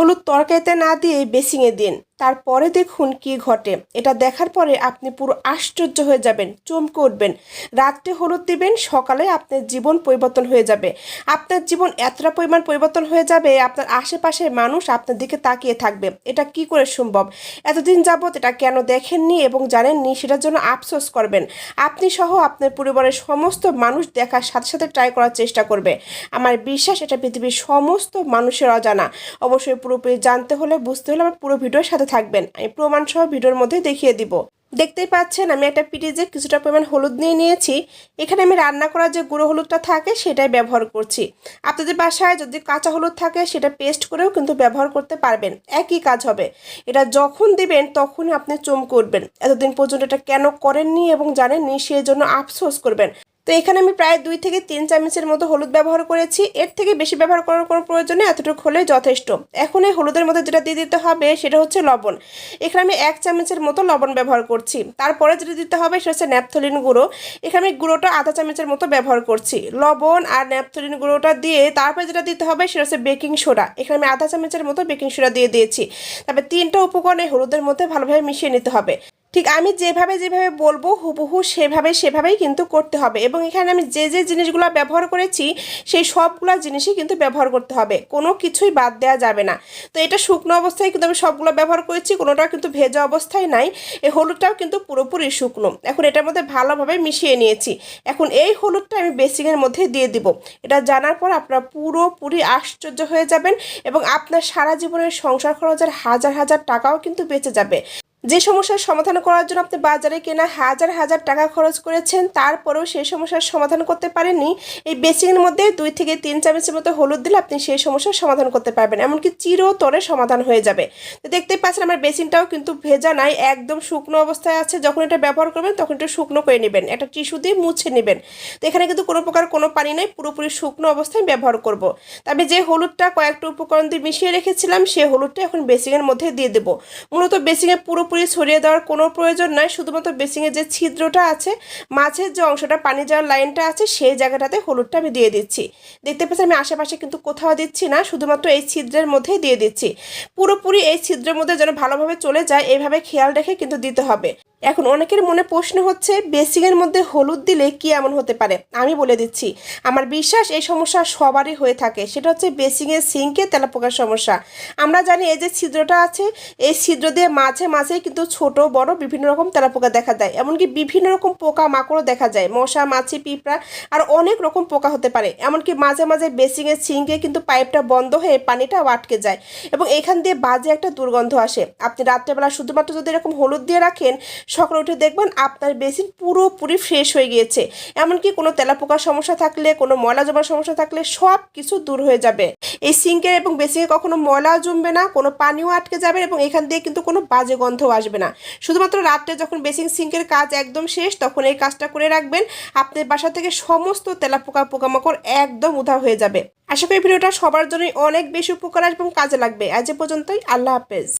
হলুদ তরকারিতে না দিয়ে বেসিংয়ে দিন। তারপরে দেখুন কি ঘটে। এটা দেখার পরে আপনি পুরো আশ্চর্য হয়ে যাবেন, চমকে উঠবেন। রাত্রে হলুদ দিবেন, সকালে আপনার জীবন পরিবর্তন হয়ে যাবে। আপনার জীবন এতটা পরিমাণ পরিবর্তন হয়ে যাবে, আপনার আশেপাশের মানুষ আপনার দিকে তাকিয়ে থাকবে। এটা কি করে সম্ভব? এতদিন যাবৎ এটা কেন দেখেননি এবং জানেননি সেটার জন্য আফসোস করবেন। আপনি সহ আপনার পরিবারের সমস্ত মানুষ দেখার সাথে সাথে ট্রাই করার চেষ্টা করবে। আমার বিশ্বাস এটা পৃথিবীর সমস্ত মানুষের অজানা। অবশ্যই পুরোপুরি জানতে হলে, বুঝতে হলে আমার পুরো ভিডিওর সাথে থাকবেন। আমি প্রমাণ সহ ভিডিওর মধ্যে দেখিয়ে দিব। দেখতেই পাচ্ছেন, আমি একটা পিটিজে কিছুটা পরিমাণ হলুদ নিয়ে নিয়েছি, এখানে আমি রান্না করার যে গুঁড়ো হলুদটা থাকে সেটাই ব্যবহার করছি। আপনাদের বাসায় যদি কাঁচা হলুদ থাকে, সেটা পেস্ট করেও কিন্তু ব্যবহার করতে পারবেন। একই কাজ হবে। এটা যখন দিবেন, তখনই আপনি চমকে উঠবেন এতদিন পর্যন্ত এটা কেন করেননি এবং জানেননি সেই জন্য আফসোস করবেন। তো এখানে আমি প্রায় দুই থেকে তিন চামচের মতো হলুদ ব্যবহার করেছি। এর থেকে বেশি ব্যবহার করার কোনো প্রয়োজন নেই, এতটুকু হলেই যথেষ্ট। এখন এই হলুদের মধ্যে যেটা দিয়ে দিতে হবে সেটা হচ্ছে লবণ। এখানে আমি এক চামচের মতো লবণ ব্যবহার করছি। তারপরে যেটা দিতে হবে সেটা হচ্ছে ন্যাপথলিন গুঁড়ো। এখানে আমি গুঁড়োটা আধা চামচের মতো ব্যবহার করছি। লবণ আর ন্যাপথলিন গুঁড়োটা দিয়ে তারপরে যেটা দিতে হবে সেটা হচ্ছে বেকিং সোডা। এখানে আমি আধা চামচের মতো বেকিং সোডা দিয়ে দিয়েছি। তারপরে তিনটা উপকরণ হলুদের মধ্যে ভালোভাবে মিশিয়ে নিতে হবে। ঠিক আমি যেভাবে যেভাবে বলব, হুবহু সেভাবে সেভাবেই কিন্তু করতে হবে এবং এখানে আমি যে যে জিনিসগুলো ব্যবহার করেছি, সেই সবগুলো জিনিসই কিন্তু ব্যবহার করতে হবে। কোনো কিছুই বাদ দেওয়া যাবে না। তো এটা শুকনো অবস্থায় কিন্তু আমি সবগুলো ব্যবহার করেছি কোনোটা কিন্তু ভেজা অবস্থায় নাই। এই হলুদটাও কিন্তু পুরোপুরি শুকনো। এখন এটার মধ্যে ভালোভাবে মিশিয়ে নিয়েছি। এখন এই হলুদটা আমি বেসিংয়ের মধ্যে দিয়ে দিব। এটা জানার পর আপনারা পুরোপুরি আশ্চর্য হয়ে যাবেন এবং আপনার সারা জীবনের সংসার খরচের হাজার হাজার টাকাও কিন্তু বেঁচে যাবে। যে সমস্যার সমাধান করার জন্য আপনি বাজারে কেনা হাজার হাজার টাকা খরচ করেছেন, তারপরেও সেই সমস্যার সমাধান করতে পারেননি। এই বেসিংয়ের মধ্যে দুই থেকে তিন চামচের মতো হলুদ দিলে আপনি সেই সমস্যার সমাধান করতে পারবেন। এমনকি চিরতরে সমাধান হয়ে যাবে। তো দেখতেই পাচ্ছেন আমার বেসিনটাও কিন্তু ভেজা নাই, একদম শুকনো অবস্থায় আছে। যখন এটা ব্যবহার করবেন, তখন একটু শুকনো করে নেবেন। একটা টিস্যু দিয়ে মুছে নেবেন। তো এখানে কিন্তু কোনো প্রকার কোনো পানি নেই, পুরোপুরি শুকনো অবস্থায় ব্যবহার করব। তবে যে হলুদটা কয়েকটা উপকরণ দিয়ে মিশিয়ে রেখেছিলাম সেই হলুদটা এখন বেসিংয়ের মধ্যে দিয়ে দেবো। মূলত বেসিংয়ে পুরো পুরোপুরি ছড়িয়ে দেওয়ার কোনো প্রয়োজন নয় শুধুমাত্র বেসিংয়ের যে ছিদ্রটা আছে মাছের যে অংশটা, পানি যাওয়ার লাইনটা আছে, সেই জায়গাটাতে হলুদটা আমি দিয়ে দিচ্ছি। দেখতে পাচ্ছি আমি আশেপাশে কিন্তু কোথাও দিচ্ছি না, শুধুমাত্র এই ছিদ্রের মধ্যেই দিয়ে দিচ্ছি। পুরোপুরি এই ছিদ্রের মধ্যে যেন ভালোভাবে চলে যায়, এভাবে খেয়াল রেখে কিন্তু দিতে হবে। এখন অনেকের মনে প্রশ্ন হচ্ছে, বেসিংয়ের মধ্যে হলুদ দিলে কি এমন হতে পারে? আমি বলে দিচ্ছি, আমার বিশ্বাস এই সমস্যা সবারই হয়ে থাকে। সেটা হচ্ছে বেসিংয়ের সিঙ্কে তেলাপোকার সমস্যা। আমরা জানি এই যে ছিদ্রটা আছে, এই ছিদ্র দিয়ে মাঝে মাঝে কিন্তু ছোট, বড় বিভিন্ন রকম তেলাপোকা দেখা যায়। এমনকি বিভিন্ন রকম পোকা মাকড়ও দেখা যায়, মশা, মাছি, পিঁপড়া আর অনেক রকম পোকা হতে পারে। এমনকি মাঝে মাঝে বেসিংয়ের সিঙ্কে কিন্তু পাইপটা বন্ধ হয়ে পানিটা আটকে যায় এবং এখান দিয়ে বাজে একটা দুর্গন্ধ আসে। আপনি রাত্রেবেলা শুধুমাত্র যদি এরকম হলুদ দিয়ে রাখেন সকালে উঠে দেখবেন আপনার বেসিন পুরোপুরি ফ্রেশ হয়ে গিয়েছে। এমনকি কোনো তেলাপোকার সমস্যা থাকলে, কোনো ময়লা জমার সমস্যা থাকলে সব কিছু দূর হয়ে যাবে। এই সিঙ্কের এবং বেসিনে কখনো ময়লা জমবে না, কোনো পানিও আটকে যাবে এবং এখান দিয়ে কিন্তু কোনো বাজে গন্ধও আসবে না। শুধুমাত্র রাত্রে যখন বেসিং সিঙ্কের কাজ একদম শেষ, তখন এই কাজটা করে রাখবেন। আপনার বাসা থেকে সমস্ত তেলাপোকা পোকামাকড় একদম উধাও হয়ে যাবে। আশা করি ভিডিওটা সবার জন্যই অনেক বেশি উপকার আসবে এবং কাজে লাগবে। আজ এ পর্যন্তই, আল্লাহ হাফেজ।